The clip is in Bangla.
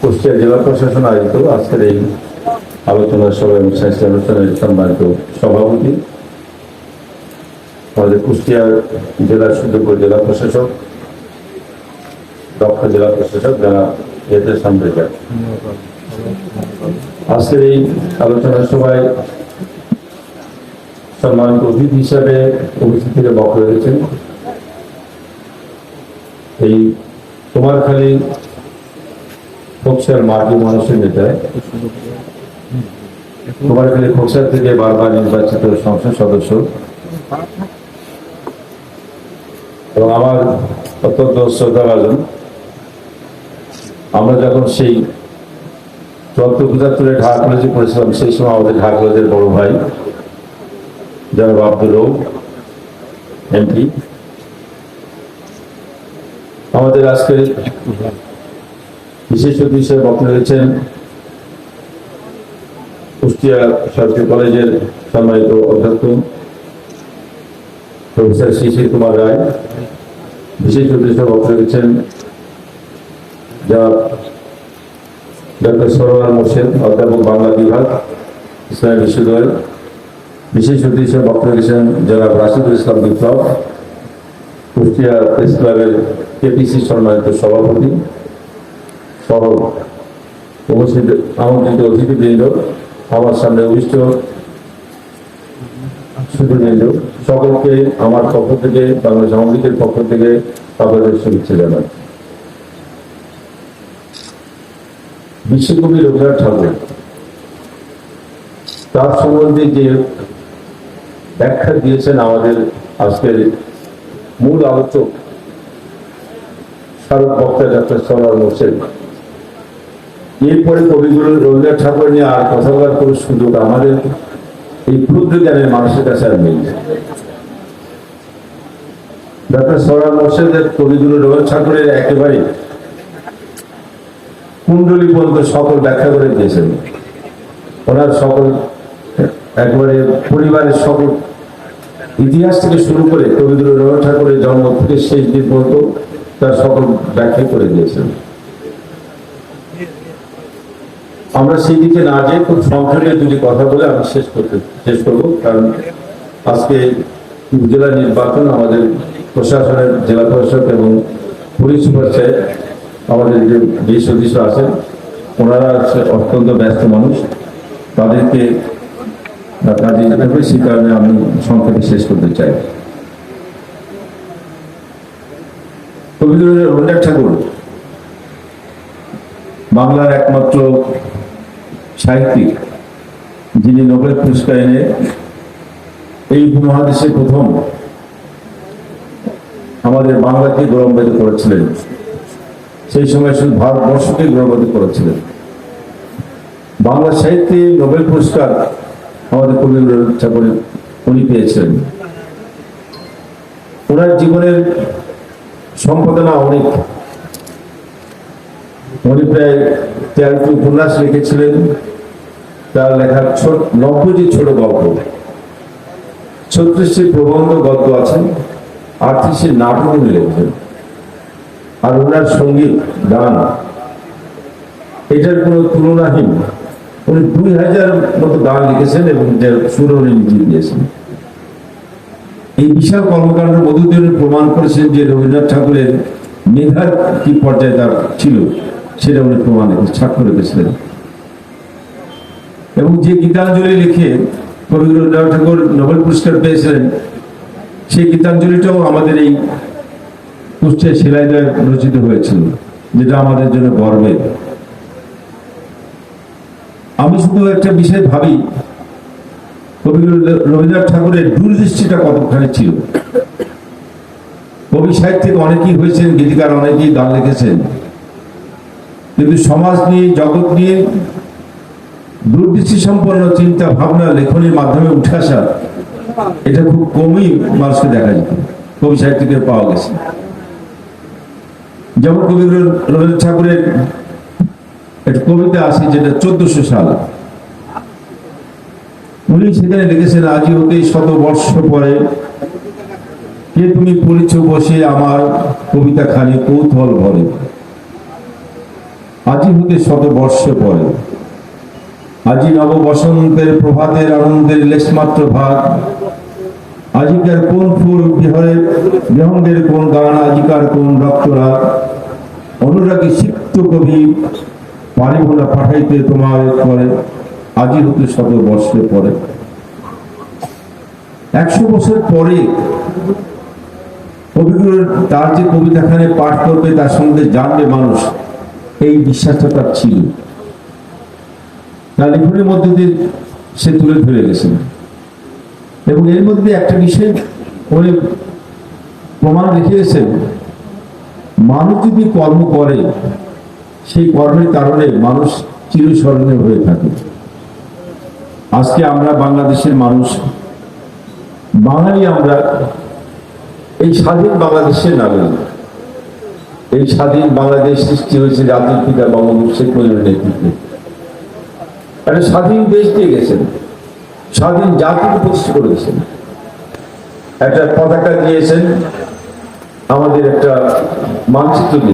কুষ্টিয়া জেলা প্রশাসন আয়োজিত আজকের এই আলোচনা সভা এবং স্বাস্থ্য অনুষ্ঠানের সম্মানিত সভাপতি। আমাদের কুষ্টিয়া জেলার সুন্দরপুর জেলা প্রশাসক, দক্ষ জেলা প্রশাসক যারা এতে সামনে যায় আজকের এই আলোচনা সভায় সম্মানিত অতিথি হিসাবে উপস্থিত থেকে বক্তব্য রয়েছেন এই কুমারখালী ফোকসার মার্গী মানুষের নেতা কুমারখালী ফোকসার থেকে বারবার নির্বাচিত সংসদ সদস্য। এবং আমার অত্যন্ত শ্রদ্ধাভাজন, আমরা যখন সেই চুয়াত্তর পঁচাত্তরে ঢাকা কলেজে পড়েছিলাম, সেই সময় আমাদের ঢাকা কলেজের বড় ভাই, জনাব আব্দুর রৌফ এমপি আমাদের আজকের বিশেষ অতিথি হিসেবে বক্তব্য রয়েছেন কুষ্টিয়া সরকারি কলেজের সম্মানিত অধ্যক্ষ প্রফেসর শিশির কুমার রায়। বিশেষ হিসেবে বক্তব্য রয়েছেন যা ডক্টর সরোয়ার মোর্শেদ, অধ্যাপক বাংলা বিভাগ, ইসলামী বিশ্ববিদ্যালয়। বিশেষ হিসেবে বক্তব্য রেখেছেন জনাব রাশিদুল ইসলাম বিপ্লব, কুষ্টিয়া প্রেস ক্লাবের কেপিসি সম্মানিত সভাপতি। সহ উপস্থিত আমন্ত্রিত অতিথিবৃন্দ, আমার সামনে অভিষ্ট সুধীবৃন্দ সকলকে আমার পক্ষ থেকে, বাংলাদেশ আওয়ামী পক্ষ থেকে আপনাদের শুভেচ্ছা জানাই। বিশ্বকবি রবীন্দ্রনাথ ঠাকুর, তার সম্বন্ধে যে ব্যাখ্যা দিয়েছেন আমাদের আজকের মূল আলোচক, স্মারক বক্তা ডাক্তার সরার মোর্শেদ এরপরে কবিগুরু রবীন্দ্রনাথ ঠাকুর নিয়ে আর কথা বলার কোনো সুযোগ আমাদের এই ক্ষুদ্র জ্ঞানের মানুষের কাছে আর নেই। ডাক্তার সরার মোর্শেদের কবিগুরু রবীন্দ্রনাথ ঠাকুরের একেবারে কুণ্ডলী পর্যন্ত সকল ব্যাখ্যা করে দিয়েছেন। ওনার সকল একবারে পরিবারের সকল ইতিহাস থেকে শুরু করে কবিগুরু রবীন্দ্রনাথ ঠাকুরের জন্ম থেকে শেষ দিন পর্যন্ত তার সকল ব্যাখ্যা করে দিয়েছেন। আমরা সেই দিকে না যেয়ে খুব সংক্ষেপে দুটি কথা বলে আমি শেষ করতে, শেষ করব। কারণ আজকে জেলা নির্বাচন আমাদের প্রশাসনের জেলা প্রশাসক এবং পুলিশ সুপার আমাদের যে যে সদস্য আছেন, ওনারা অত্যন্ত ব্যস্ত মানুষ। তাদেরকে কাজে যেতে হবে সেই কারণে আমি সংক্ষেপে শেষ করতে চাই। রবীন্দ্রনাথ ঠাকুর, বাংলার একমাত্র সাহিত্যিক যিনি নোবেল পুরস্কার এনে এই উপমহাদেশে প্রথম আমাদের বাংলাকে গৌরবান্বিত করেছিলেন। সেই সময় শুধু ভারতবর্ষকে গৌরবান্বিত করেছিলেন। বাংলা সাহিত্যে নোবেল পুরস্কার আমাদের কবি রবীন্দ্রনাথ ঠাকুর উনি পেয়েছিলেন। ওনার জীবনের সম্পাদনা অনেক। উনি প্রায় তেরোটি উপন্যাস লিখেছিলেন। তার লেখার ছোট নব্বইটি ছোট গল্প। ছত্রিশটি প্রবন্ধ গল্প আছে, আটত্রিশটি নাটক উনি লিখেছেন আর ওনার সংগীত, গান। এটার কোনো তুলনাহীন। উনি দুই হাজার মতো গান লিখেছেন এবং সুর উনি নিজে দিয়েছেন। এই বিশাল কর্মকাণ্ডের মধ্য দিয়ে প্রমাণ করেছেন যে রবীন্দ্রনাথ ঠাকুরের মেধার কি পর্যায়ে তার ছিল। সেটা উনি প্রমাণ সাক্ষ্য রেখেছিলেন এবং যে গীতাঞ্জলি লিখে রবীন্দ্রনাথ ঠাকুর নোবেল পুরস্কার পেয়েছিলেন, সেই গীতাঞ্জলিটাও আমাদের এই কুষ্টিয়া সেলাইদার রচিত হয়েছিল, যেটা আমাদের জন্য গর্বের। আমি শুধু একটা বিষয় ভাবি রবীন্দ্রনাথ ঠাকুরের দূরদৃষ্টিটা কতখানি ছিল? কবি সাহিত্যিক অনেকেই হয়েছেন, গীতিকার অনেকেই গান লিখেছেন। কিন্তু সমাজ নিয়ে, জগৎ নিয়ে দূরদৃষ্টি সম্পন্ন চিন্তা ভাবনা লেখনের মাধ্যমে উঠে আসা, এটা খুব কমই মানুষকে দেখা যেত। কবি সাহিত্যিকের পাওয়া গেছে। যেমন কবি রবীন্দ্রনাথ ঠাকুরের একটা কবিতা আছে যেটা চোদ্দশো সাল। উনি সেখানে লিখেছেন আজই হতে শত বর্ষ পরে কে তুমি পড়েছ বসে আমার কবিতা খানি কৌতূহল ভরে। আজি হতে শত বর্ষ পরে। আজি নব বসন্তের প্রভাতের আনন্দের লেশমাত্র ভাগ। আজিকার কোন ফুল বিহরের বিহঙ্গের কোন গান, আজিকার কোন রক্তরাগ। অনুরাগী সিক্ত কবি পারিব পাঠাইতে তোমার করে, আজি হতে শত বর্ষে পরে। একশো বছর পরে কবিগুলোর তার যে কবিতাখানে পাঠ করবে তার সঙ্গে জানবে মানুষ। এই বিশ্বাসটা ছিল। তার লিখনের মধ্যে দিয়ে সে তুলে ধরে গেছেন এবং এর মধ্যে একটা বিষয় উনি প্রমাণ রেখেছেন মানুষ যদি কর্ম করে, সেই কর্মের কারণে মানুষ চিরস্মরণীয় হয়ে থাকে। আজকে আমরা বাংলাদেশের মানুষ, বাঙালি আমরা, এই স্বাধীন বাংলাদেশের নাগরিক। এই স্বাধীন বাংলাদেশ সৃষ্টি হয়েছে জাতির পিতা বঙ্গবন্ধু শেখ মুজিবের নেতৃত্বে। একটা স্বাধীন দেশ দিয়ে গেছেন। স্বাধীন জাতিকে প্রতিষ্ঠা করে গেছেন। একটা পতাকা দিয়েছেন। আমাদের একটা মানচিত্র